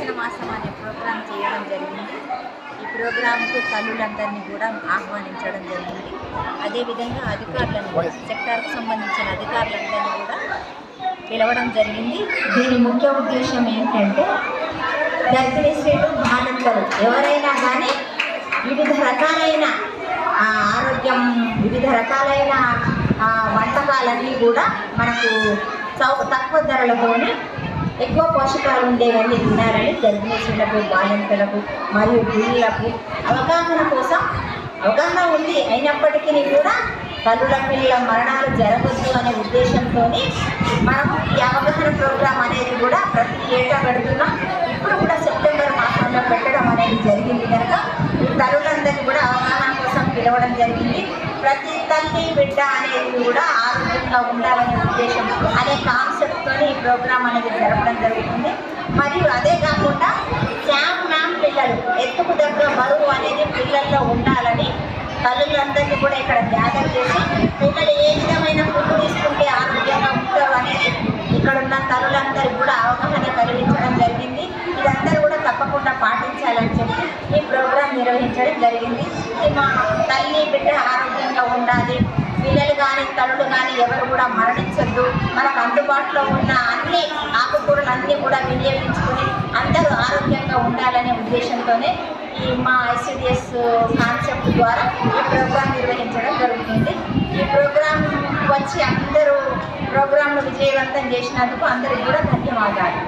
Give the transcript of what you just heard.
పోషణ మాసం అనే ప్రోగ్రాం చేయడం జరిగింది. ఈ ప్రోగ్రాంకు తల్లులందరినీ కూడా ఆహ్వానించడం జరిగింది. అదేవిధంగా అధికారులను సెక్టార్కు సంబంధించిన అధికారులందరినీ కూడా పిలవడం జరిగింది. దీని ముఖ్య ఉద్దేశం ఏంటంటే గర్భిణీశ్రీలు బాలింతలు ఎవరైనా కానీ వివిధ రకాలైన ఆరోగ్యం వివిధ రకాలైన వంటకాలన్నీ కూడా మనకు తక్కువ ధరలతోనే ఎక్కువ పోషకాలు ఉండేవన్నీ తినాలని గర్భిణీలకు బాలింతలకు మరియు పిల్లలకు అవగాహన కోసం అవగాహన ఉంది. అయినప్పటికీ కూడా తల్లుల పిల్లల మరణాలు జరగద్దు అనే ఉద్దేశంతో మనం ఈ అవగాహన ప్రోగ్రాం అనేది కూడా ప్రతి ఏటా పెడుతున్నాం. ఇప్పుడు కూడా సెప్టెంబర్ మాసంలో పెట్టడం అనేది జరిగింది కనుక ఈ తల్లులందరినీ కూడా అవగాహన కోసం పిలవడం జరిగింది. ప్రతి తల్లి బిడ్డ అనేది కూడా ఆరోగ్యంగా ఉండాలనే ఉద్దేశం అనే కాన్సెప్ట్తో ఈ ప్రోగ్రాం అనేది జరపడం జరుగుతుంది. మరియు అదే కాకుండా శామ్ మ్యామ్ పిల్లలు ఎత్తుకు దగ్గర బరువు అనేది పిల్లల్లో ఉండాలని తల్లులందరినీ కూడా ఇక్కడ గ్యాదర్ చేసి పిల్లలు ఏ విధమైన ఫుడ్ తీసుకుంటే ఆరోగ్యంగా ఉంటారు అనేది ఇక్కడ ఉన్న తల్లులందరికీ కూడా అవగాహన కలిగించడం జరిగింది. ఇదందరూ కూడా తప్పకుండా పాటించాలని చెప్పి ఈ ప్రోగ్రాం నిర్వహించడం జరిగింది. ఇది మా తల్లి బిడ్డ ఆరోగ్యంగా ఉండాలి పిల్లలు కానీ తల్లులు కానీ ఎవరు కూడా మరణించొద్దు. మనకు అందుబాటులో ఉన్న అన్ని ఆకుకూరలు అన్నీ కూడా వినియోగించుకుని అందరూ ఆరోగ్యంగా ఉండాలనే ఉద్దేశంతోనే ఈ మా ఐసిడిఎస్ కాన్సెప్ట్ ద్వారా ఈ ప్రోగ్రాం నిర్వహించడం జరుగుతుంది. ఈ ప్రోగ్రాం వచ్చి అందరూ ప్రోగ్రాంను విజయవంతం చేసినందుకు అందరికీ కూడా ధన్యవాదాలు.